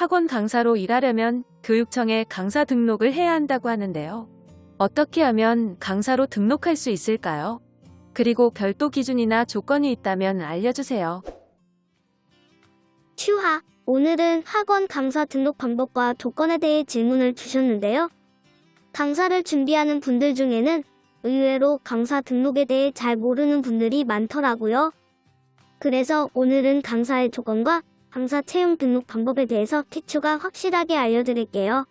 학원 강사로 일하려면 교육청에 강사 등록을 해야 한다고 하는데요. 어떻게 하면 강사로 등록할 수 있을까요? 그리고 별도 기준이나 조건이 있다면 알려주세요. 슈하, 오늘은 학원 강사 등록 방법과 조건에 대해 질문을 주셨는데요. 강사를 준비하는 분들 중에는 의외로 강사 등록에 대해 잘 모르는 분들이 많더라고요. 그래서 오늘은 강사의 조건과 강사 채용 등록 방법에 대해서 기초가 확실하게 알려드릴게요.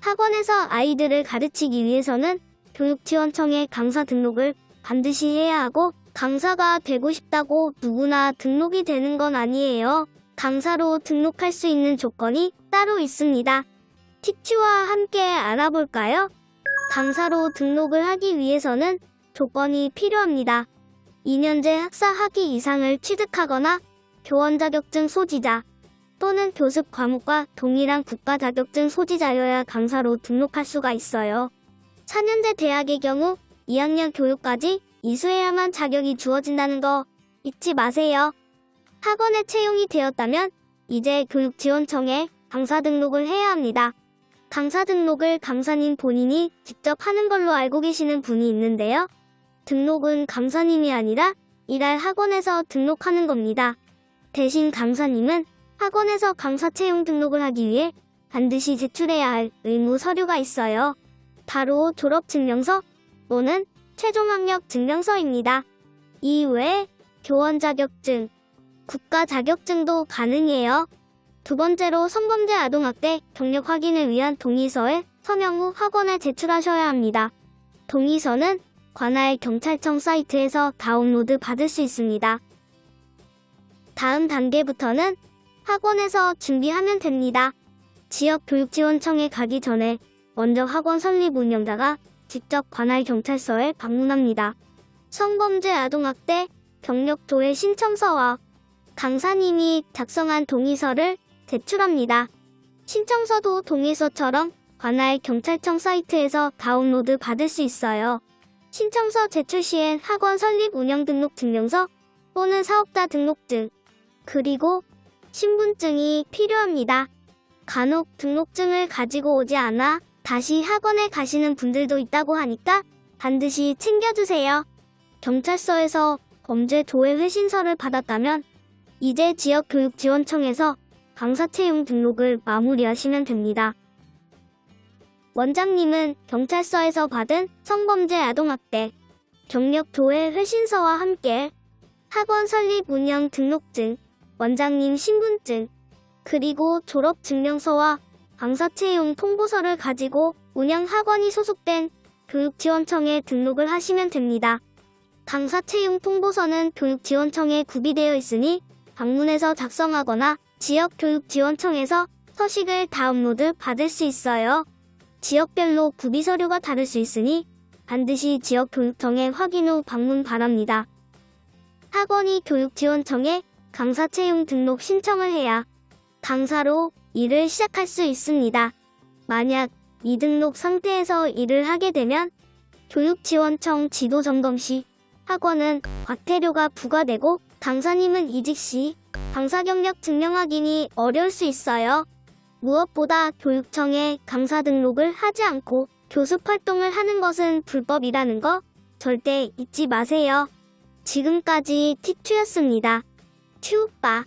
학원에서 아이들을 가르치기 위해서는 교육지원청에 강사 등록을 반드시 해야 하고 강사가 되고 싶다고 누구나 등록이 되는 건 아니에요. 강사로 등록할 수 있는 조건이 따로 있습니다. 티치와 함께 알아볼까요? 강사로 등록을 하기 위해서는 조건이 필요합니다. 2년제 학사 학위 이상을 취득하거나 교원 자격증 소지자 또는 교습 과목과 동일한 국가 자격증 소지자여야 강사로 등록할 수가 있어요. 4년제 대학의 경우 2학년 교육까지 이수해야만 자격이 주어진다는 거 잊지 마세요. 학원에 채용이 되었다면 이제 교육지원청에 강사 등록을 해야 합니다. 강사 등록을 강사님 본인이 직접 하는 걸로 알고 계시는 분이 있는데요. 등록은 강사님이 아니라 일할 학원에서 등록하는 겁니다. 대신 강사님은 학원에서 강사 채용 등록을 하기 위해 반드시 제출해야 할 의무 서류가 있어요. 바로 졸업증명서 또는 최종학력 증명서입니다. 이외에 교원 자격증, 국가 자격증도 가능해요. 두 번째로 성범죄 아동학대 경력 확인을 위한 동의서에 서명 후 학원에 제출하셔야 합니다. 동의서는 관할 경찰청 사이트에서 다운로드 받을 수 있습니다. 다음 단계부터는 학원에서 준비하면 됩니다. 지역교육지원청에 가기 전에 먼저 학원 설립 운영자가 직접 관할 경찰서에 방문합니다. 성범죄 아동학대 경력 조회 신청서와 강사님이 작성한 동의서를 제출합니다. 신청서도 동의서처럼 관할 경찰청 사이트에서 다운로드 받을 수 있어요. 신청서 제출 시엔 학원 설립 운영 등록 증명서 또는 사업자 등록증 그리고 신분증이 필요합니다. 간혹 등록증을 가지고 오지 않아 다시 학원에 가시는 분들도 있다고 하니까 반드시 챙겨주세요. 경찰서에서 범죄 조회 회신서를 받았다면 이제 지역교육지원청에서 강사 채용 등록을 마무리하시면 됩니다. 원장님은 경찰서에서 받은 성범죄 아동학대 경력 조회 회신서와 함께 학원 설립 운영 등록증, 원장님 신분증, 그리고 졸업 증명서와 강사 채용 통보서를 가지고 운영 학원이 소속된 교육지원청에 등록을 하시면 됩니다. 강사 채용 통보서는 교육지원청에 구비되어 있으니 방문해서 작성하거나 지역교육지원청에서 서식을 다운로드 받을 수 있어요. 지역별로 구비 서류가 다를 수 있으니 반드시 지역교육청에 확인 후 방문 바랍니다. 학원이 교육지원청에 강사 채용 등록 신청을 해야 강사로 일을 시작할 수 있습니다. 만약 미등록 상태에서 일을 하게 되면 교육지원청 지도 점검 시 학원은 과태료가 부과되고 강사님은 이직 시 강사 경력 증명 확인이 어려울 수 있어요. 무엇보다 교육청에 강사 등록을 하지 않고 교습 활동을 하는 것은 불법이라는 거 절대 잊지 마세요. 지금까지 티투였습니다. 出发。